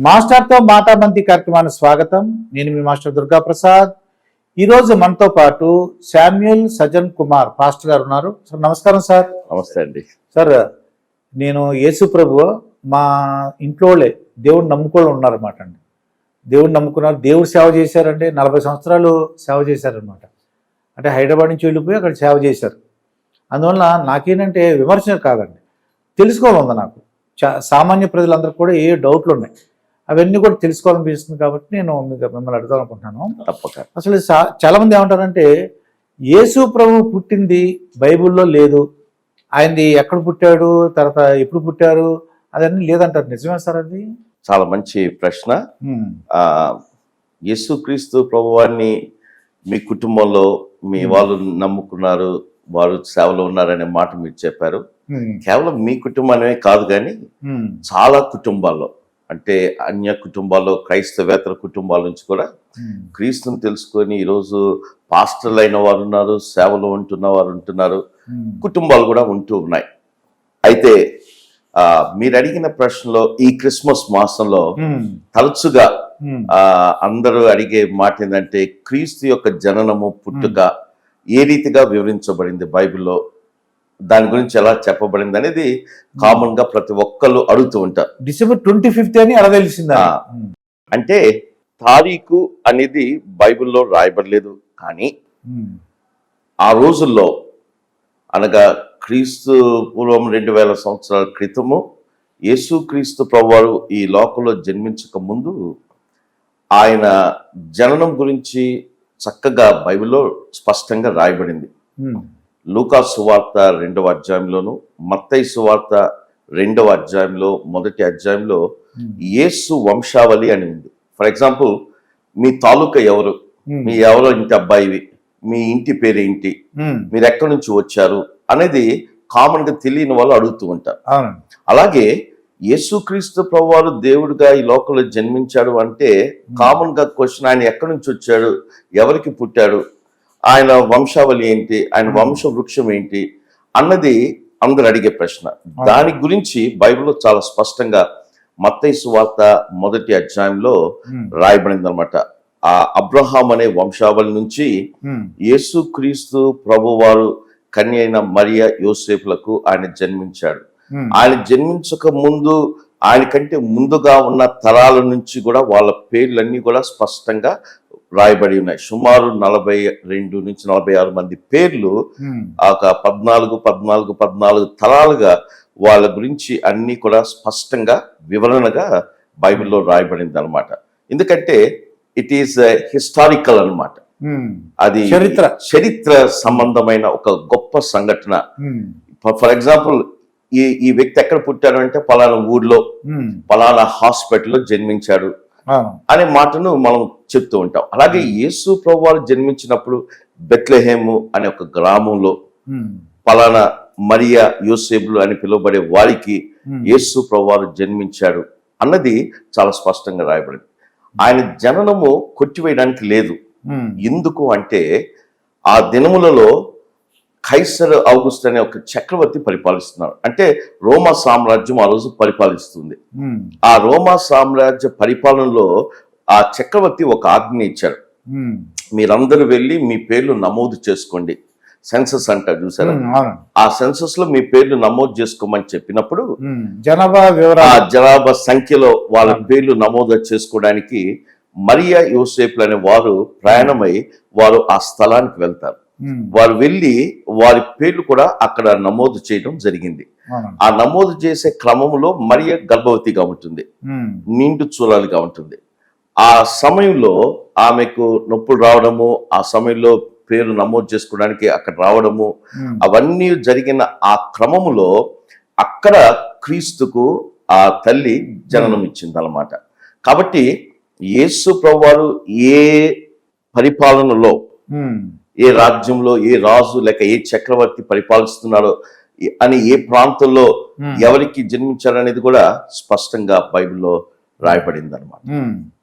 మాస్టర్తో మాటామంతి కార్యక్రమానికి స్వాగతం. నేను మీ మాస్టర్ దుర్గా ప్రసాద్ ఈరోజు మనతో పాటు శామ్యుల్ సజన్ కుమార్ పాస్టర్ గారు ఉన్నారు. సార్ నమస్కారం సార్. నమస్తే అండి. సార్ నేను యేసు ప్రభు మా ఇంట్లో దేవుడిని నమ్ముకోళ్ళు ఉన్నారన్నమాట అండి. దేవుడిని నమ్ముకున్నారు దేవుడు సేవ చేశారంటే నలభై సంవత్సరాలు సేవ చేశారనమాట అంటే హైదరాబాద్ నుంచి వెళ్ళిపోయి అక్కడ సేవ చేశారు. అందువల్ల నాకేంటంటే విమర్శ కాదండి. తెలుసుకోవాలి ఉంది నాకు. చా- సామాన్య ప్రజలందరికీ కూడా ఏ డౌట్లు ఉన్నాయి? అవన్నీ కూడా తెలుసుకోవాలనిపిస్తుంది కాబట్టి నేను మీకు మిమ్మల్ని అడుగుదాం అనుకుంటున్నాను. తప్పక. అసలు చాలా మంది ఏమంటారంటే యేసు ప్రభు పుట్టింది బైబిల్లో లేదు. ఆయనది ఎక్కడ పుట్టాడు తర్వాత ఎప్పుడు పుట్టారు అదన్నీ లేదంటారు. నిజమే సార్ అది? చాలా మంచి ప్రశ్న. ఉమ్, ఆ యేసుక్రీస్తు ప్రభువాన్ని మీ కుటుంబంలో మీ వాళ్ళు నమ్ముకున్నారు వారు సేవలో ఉన్నారనే మాట మీరు చెప్పారు. కేవలం మీ కుటుంబమే కాదు కానీ చాలా కుటుంబాల్లో అంటే అన్య కుటుంబాల్లో క్రైస్తవేతర కుటుంబాల నుంచి కూడా ఉమ్, క్రీస్తుని తెలుసుకొని ఈరోజు పాస్టర్లు అయిన వారు ఉన్నారు సేవలో ఉంటున్న వారు ఉంటున్నారు ఉమ్, కుటుంబాలు కూడా ఉంటూ ఉన్నాయి. అయితే ఆ, మీరు అడిగిన ప్రశ్నలో ఈ క్రిస్మస్ మాసంలో ఉమ్, తరచుగా అందరూ అడిగే మాట ఏంటంటే క్రీస్తు యొక్క జననము పుట్టుక ఏ రీతిగా వివరించబడింది బైబిల్లో? దాని గురించి ఎలా చెప్పబడింది అనేది కామన్గా ప్రతి ఒక్కళ్ళు అడుగుతూ ఉంటారు. డిసెంబర్ ట్వంటీ ఫిఫ్త్ అని ఎలా తెలిసిందా. అంటే తారీఖు అనేది బైబిల్లో రాయబడలేదు కానీ ఆ రోజుల్లో అనగా క్రీస్తు పూర్వం రెండు వేల సంవత్సరాల క్రితము యేసుక్రీస్తు ప్రభువారు ఈ లోకంలో జన్మించక ముందు ఆయన జననం గురించి చక్కగా బైబిల్లో స్పష్టంగా రాయబడింది. లూకా సువార్త రెండవ అధ్యాయంలోను మత్తయి సువార్త రెండవ అధ్యాయంలో మొదటి అధ్యాయంలో యేసు వంశావళి అని ఉంది. ఫర్ ఎగ్జాంపుల్ మీ తాలూకా ఎవరు? మీ ఎవరో ఇంటి అబ్బాయివి? మీ ఇంటి పేరు ఏంటి? మీరు ఎక్కడి నుంచి వచ్చారు? అనేది కామన్గా తెలియని వాళ్ళు అడుగుతూ ఉంటారు. అలాగే యేసుక్రీస్తు ప్రభువారు దేవుడిగా ఈ లోకంలో జన్మించాడు అంటే కామన్గా క్వశ్చన్ ఆయన ఎక్కడి నుంచి వచ్చాడు? ఎవరికి పుట్టాడు? ఆయన వంశావళి ఏంటి? ఆయన వంశ వృక్షం ఏంటి? అన్నది అందరు అడిగే ప్రశ్న. దాని గురించి బైబిల్లో చాలా స్పష్టంగా మత్తయి సువార్త మొదటి అధ్యాయంలో రాయబడింది అనమాట ఆ అబ్రహాం అనే వంశావళి నుంచి యేసుక్రీస్తు ప్రభువారు కన్య అయిన మరియ యోసేపులకు ఆయన జన్మించాడు. ఆయన జన్మించక ముందు ఆయన కంటే ముందుగా ఉన్న తరాల నుంచి కూడా వాళ్ళ పేర్లన్నీ కూడా స్పష్టంగా రాయబడి ఉన్నాయి. సుమారు నలభై రెండు నుంచి నలభై ఆరు మంది పేర్లు ఆ ఒక పద్నాలుగు పద్నాలుగు పద్నాలుగు తరాలుగా వాళ్ళ గురించి అన్ని కూడా స్పష్టంగా వివరణగా బైబిల్లో రాయబడింది అనమాట ఎందుకంటే ఇట్ ఈస్ హిస్టారికల్ అన్నమాట. ఉమ్, అది చరిత్ర. చరిత్ర సంబంధమైన ఒక గొప్ప సంఘటన. ఫర్ ఎగ్జాంపుల్ ఈ ఈ వ్యక్తి ఎక్కడ పుట్టాడు అంటే పలానా ఊర్లో పలానా హాస్పిటల్లో జన్మించాడు. అనే మాటను మనం చెప్తూ ఉంటాం. అలాగే యేసు ప్రభువారు జన్మించినప్పుడు బెత్లెహేము అనే ఒక గ్రామంలో పలానా మరియా యోసేపులు అని పిలువబడే వారికి యేసు ప్రభువారు జన్మించాడు అన్నది చాలా స్పష్టంగా రాయబడింది. ఆయన జననము కొట్టివేయడానికి లేదు. ఎందుకు అంటే ఆ దినములలో ఖైసర్ ఔగుస్ట్ అనే ఒక చక్రవర్తి పరిపాలిస్తున్నారు. అంటే రోమా సామ్రాజ్యం ఆ రోజు పరిపాలిస్తుంది. ఆ రోమా సామ్రాజ్య పరిపాలనలో ఆ చక్రవర్తి ఒక ఆజ్ఞ ఇచ్చారు. మీరందరూ వెళ్ళి మీ పేర్లు నమోదు చేసుకోండి. సెన్సస్ అంటారు చూసారా? ఆ సెన్సస్లో మీ పేర్లు నమోదు చేసుకోమని చెప్పినప్పుడు జనాభా ఆ వివరాలు జనాభా సంఖ్యలో వాళ్ళ పేర్లు నమోదు చేసుకోవడానికి మరియా యోసేపులు అనే వారు ప్రయాణమై వారు ఆ స్థలానికి వెళ్తారు. వారు వెళ్ళి వారి పేర్లు కూడా అక్కడ నమోదు చేయడం జరిగింది. ఆ నమోదు చేసే క్రమంలో మరియ గర్భవతిగా ఉంటుంది. ఉమ్, నిండు చూలాలుగా ఉంటుంది. ఆ సమయంలో ఆమెకు నొప్పులు రావడము ఆ సమయంలో పేరు నమోదు చేసుకోవడానికి అక్కడ రావడము ఉమ్, అవన్నీ జరిగిన ఆ క్రమములో అక్కడ క్రీస్తుకు ఆ తల్లి జననం ఇచ్చింది అనమాట కాబట్టి యేసు ప్రభువారు ఏ పరిపాలనలో ఏ రాజ్యంలో ఏ రాజు లేక ఏ చక్రవర్తి పరిపాలిస్తున్నాడో అని ఏ ప్రాంతంలో ఎవరికి జన్మించారనేది కూడా స్పష్టంగా బైబిల్లో రాయబడింది అనమాట.